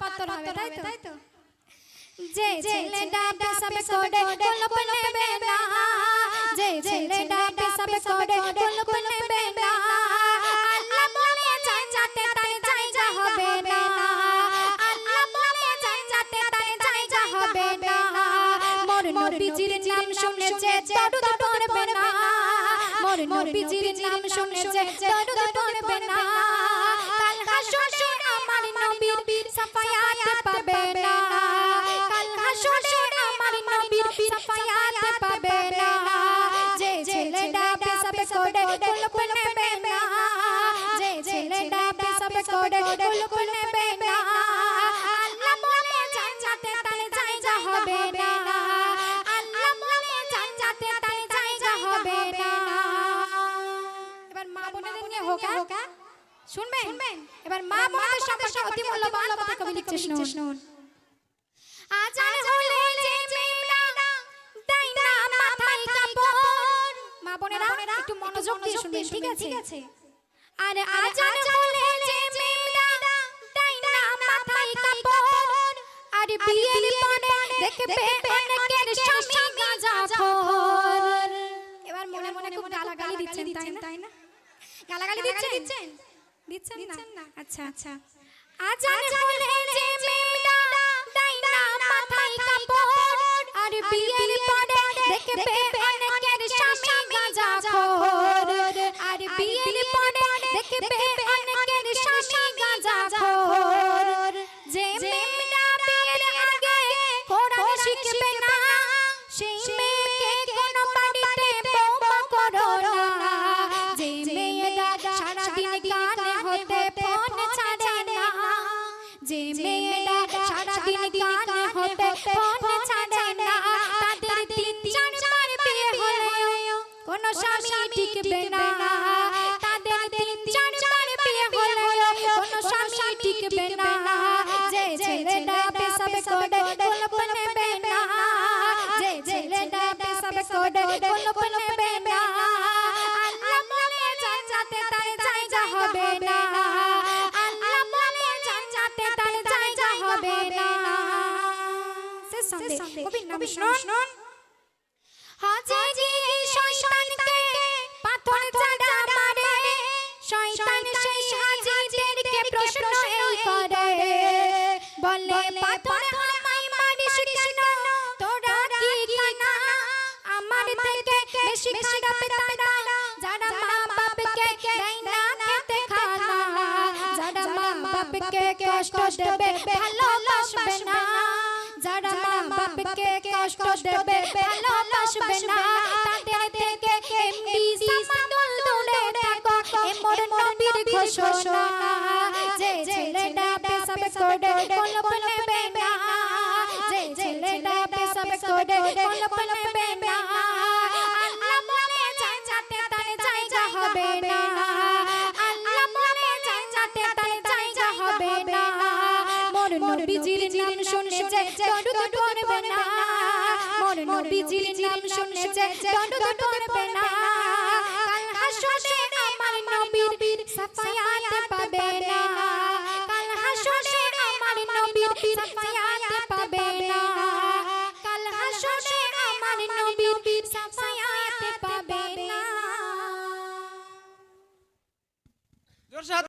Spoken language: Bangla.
পাত্তর হবে তাই তো? যে ছেলেটা পেশাব করে কলপ নেবে না। যে ছেলেটা পেশাব করে কলপ নেবে না। আল্লাহ বলে জান্নাতে তার জায়গা হবে না। আল্লাহ বলে জান্নাতে তার জায়গা হবে না। মোর নবীজির নাম শুনেছে দরুদ পড়বে না। মোর নবীজির নাম শুনেছে দরুদ পড়বে না। সাফায়াত পাবে না। কাল হাসরে আমার নবীর সাফায়াত পাবে না। যে ছেলেটা পেশাব করে কলপ নেবে না। যে ছেলেটা পেশাব করে কলপ নেবে না। আল্লাহ বলে জান্নাতে তার জায়গা হবে না। আল্লাহ বলে জান্নাতে তার জায়গা হবে না। এবার মা বোনেদের নিয়ে হোকা হোকা শুনবেন? এবার মা বোনদের সম্পর্কে অতি মূল্যবান কথা কবি লিখছে শুনুন। আজান হলে যে মেয়েরা দেয় না মাথায় কাপড়। মা বোনেরা একটু মনোযোগ দিয়ে শুনবেন ঠিক আছে? আর আজান হলে যে মেয়েরা দেয় না মাথায় কাপড়। আর বিয়ের পরে দেখবে অনেকের স্বামী গাঁজাখোর এবার মনে মনে খুব গালাগালি দিচ্ছেন তাই না? গালাগালি দিচ্ছেন? দিচ্ছেন না? আচ্ছা। আচ্ছা। আজান হলে যে মেয়েরা হতে ফোন ছাড়ে না, তাদের তিন চারবার বিয়ে হলেও কোনো স্বামী টিকবে না। তাদের তিন চারবার বিয়ে হলেও কোনো স্বামী টিকবে না। যে ছেলেটা পেশাব করে কলপ নেবে না। যে ছেলেটা পেশাব করে কলপ নেবে না। আল্লাহ বলে জান্নাতে তার সন্দেহ কবির নাম শুনুন হাজি শয়তানকে পাথর চাড়া মারে। শয়তান সেই হাজিদেরকে প্রশ্ন এই করে। বলে পাথর আমায় মারিস কেন? তোরা কি কানা আমার থেকে বেশি খারাপ তারা। যারা মা বাপকে দেয় না খেতে খানা যারা মা বাপকে কষ্ট দেবে মা বাপকে কষ্ট দেবে ভালোবাসবে না। তাদের থেকে এমনি সামাদুল দূরে থাকো এ মোর নবীর ঘোষণা যে ছেলেটা পেশাব করে কলপ নেবে না। যে ছেলেটা পেশাব করে কলপ নেবে না। আল্লাহ বলে জান্নাতে তার জায়গা হবে না। আল্লাহ বলে জান্নাতে তার জায়গা হবে না। মোর নবীজির নাম শুনেছে দরুদ পড়বে না। মোর নবীজির নাম শুনেছে দরুদ করবে না। কাল হাসরে আমার নবীর সাফায়াত পাবে না। কাল হাসরে আমার নবীর সাফায়াত পাবে না। কাল হাসরে আমার নবীর সাফায়াত